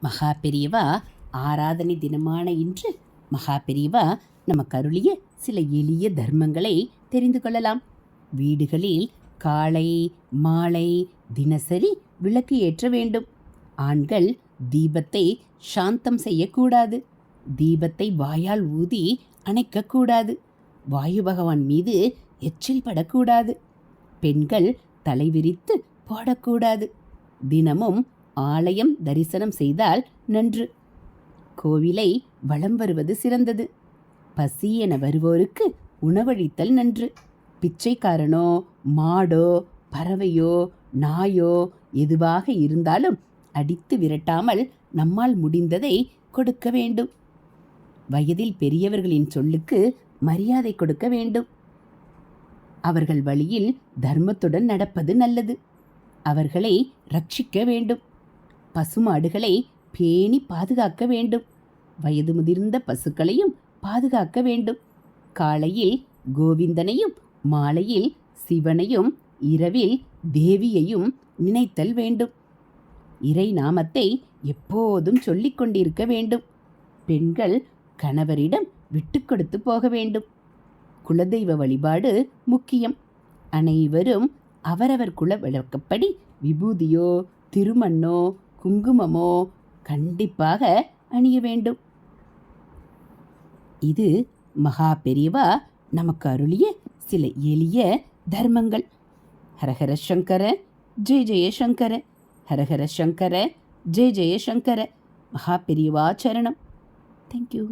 மகா பெரியவா ஆராதனை தினமான இன்று மகா பெரியவா நமக்கு அருளிய சில எளிய தர்மங்களை தெரிந்து கொள்ளலாம். வீடுகளில் காலை மாலை தினசரி விளக்கு ஏற்ற வேண்டும். ஆண்கள் தீபத்தை சாந்தம் செய்யக்கூடாது. தீபத்தை வாயால் ஊதி அணைக்கக்கூடாது. வாயு பகவான் மீது எச்சில் படக்கூடாது. பெண்கள் தலை விரித்து போடக்கூடாது. தினமும் ஆலயம் தரிசனம் செய்தால் நன்று. கோவிலை வலம் வருவது சிறந்தது. பசி என வருவோருக்கு உணவளித்தல் நன்று. பிச்சைக்காரனோ மாடோ பறவையோ நாயோ எதுவாக இருந்தாலும் அடித்து விரட்டாமல் நம்மால் முடிந்ததை கொடுக்க வேண்டும். வயதில் பெரியவர்களின் சொல்லுக்கு மரியாதை கொடுக்க வேண்டும். அவர்கள் வழியில் தர்மத்துடன் நடப்பது நல்லது. அவர்களை ரட்சிக்க வேண்டும். பசுமாடுகளை பேணி பாதுகாக்க வேண்டும். வயது முதிர்ந்த பசுக்களையும் பாதுகாக்க வேண்டும். காலையில் கோவிந்தனையும் மாலையில் சிவனையும் இரவில் தேவியையும் நினைத்தல் வேண்டும். இறை நாமத்தை எப்போதும் சொல்லிக் கொண்டிருக்க வேண்டும். பெண்கள் கணவரிடம் விட்டு கொடுத்து போக வேண்டும். குலதெய்வ வழிபாடு முக்கியம். அனைவரும் அவரவர் குல வழக்கப்படி விபூதியோ திருமண்ணோ குங்குமமோ கண்டிப்பாக அணிய வேண்டும். இது மகா பெரியவா நமக்கு அருளிய சில எளிய தர்மங்கள். ஹரஹர சங்கர ஜெய ஜெயசங்கர ஹரஹர சங்கர ஜெய ஜெயசங்கர மகா பெரியவா சரணம். தேங்க்யூ